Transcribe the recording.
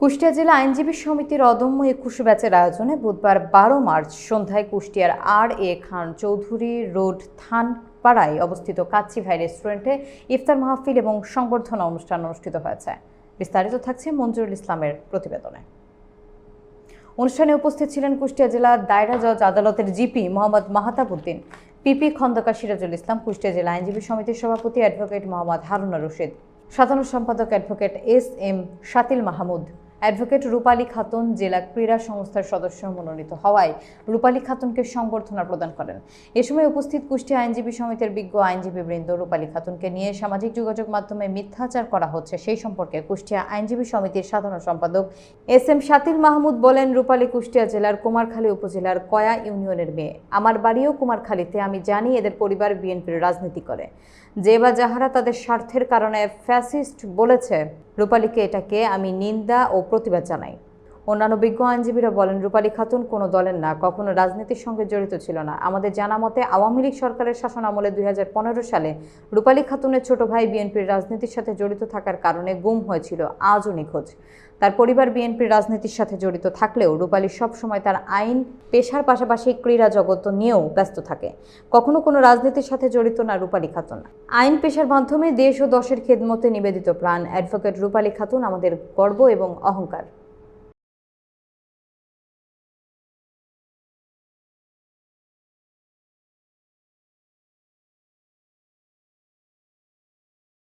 কুষ্টিয়া জেলা আইনজীবী সমিতির অদম্য একুশ ব্যাচের আয়োজনে বুধবার বারো মার্চ সন্ধ্যায় কুষ্টিয়ার আর এ খান চৌধুরী রোড থানপাড়ায় অবস্থিত কাচ্চি ভাই রেস্টুরেন্টে ইফতার মাহফিল এবং সংবর্ধনা অনুষ্ঠান অনুষ্ঠিত হয়েছে। বিস্তারিত থাকছে মঞ্জুরুল ইসলামের প্রতিবেদনে। অনুষ্ঠানে উপস্থিত ছিলেন কুষ্টিয়া জেলা দায়রা জজ আদালতের জিপি মোহাম্মদ মাহাতাবুদ্দিন, পিপি খন্দকার সিরাজুল ইসলাম, কুষ্টিয়া জেলা আইনজীবী সমিতির সভাপতি অ্যাডভোকেট মোহাম্মদ হারুনা রশিদ, সাধারণ সম্পাদক advocate S M Shatil Mahmud advocate Rupali Khatun জেলা ক্রীড়া সংস্থার সদস্য মনোনীত হওয়ায় রূপালী খাতুনকে সংবর্ধনা প্রদান করেন। এ সময় উপস্থিত কুষ্টিয়া আইনজীবী সমিতির বিজ্ঞ আইনজীবী বৃন্দ রূপালী খাতুনকে নিয়ে সামাজিক যোগাযোগ মাধ্যমে মিথ্যাচার করা হচ্ছে। সেই সম্পর্কে কুষ্টিয়া আইনজীবী সমিতির সাধারণ সম্পাদক এস এম শাতিল মাহমুদ বলেন, রূপালী কুষ্টিয়া জেলার কুমারখালী উপজেলার কয়া ইউনিয়নের মেয়ে। আমার বাড়িও কুমারখালীতে, আমি জানি এদের পরিবার বিএনপির রাজনীতি করে। যে বা যাহারা তাদের স্বার্থের কারণে ফ্যাসিস্ট বলেছে রূপালীকে এটাকে আমি নিন্দা ও প্রতিবাদ জানাই। অন্যান্য বিজ্ঞ আইনজীবীরা বলেন, রূপালী খাতুন কোনো দলের না, কখনো রাজনীতির সঙ্গে জড়িত ছিল না। আমাদের জানা মতে, আওয়ামী লীগ সরকারের শাসন আমলে দুই সালে রূপালী খাতুনের ছোট ভাই বিএনপির রাজনীতির সাথে জড়িত থাকার কারণে গুম হয়েছিল আজও নিখোঁজ। তার পরিবার বিএনপির রাজনীতির সাথে জড়িত থাকলেও রূপালী সবসময় তার আইন, পেশার পাশাপাশি ক্রীড়া জগৎ নিয়েও ব্যস্ত থাকে। কখনো কোনো রাজনীতির সাথে জড়িত না রূপালী খাতুন। আইন, পেশার মাধ্যমে দেশ ও দশের খেদমতে নিবেদিত প্রাণ। অ্যাডভোকেট রূপালী খাতুন আমাদের গর্ব এবং অহংকার।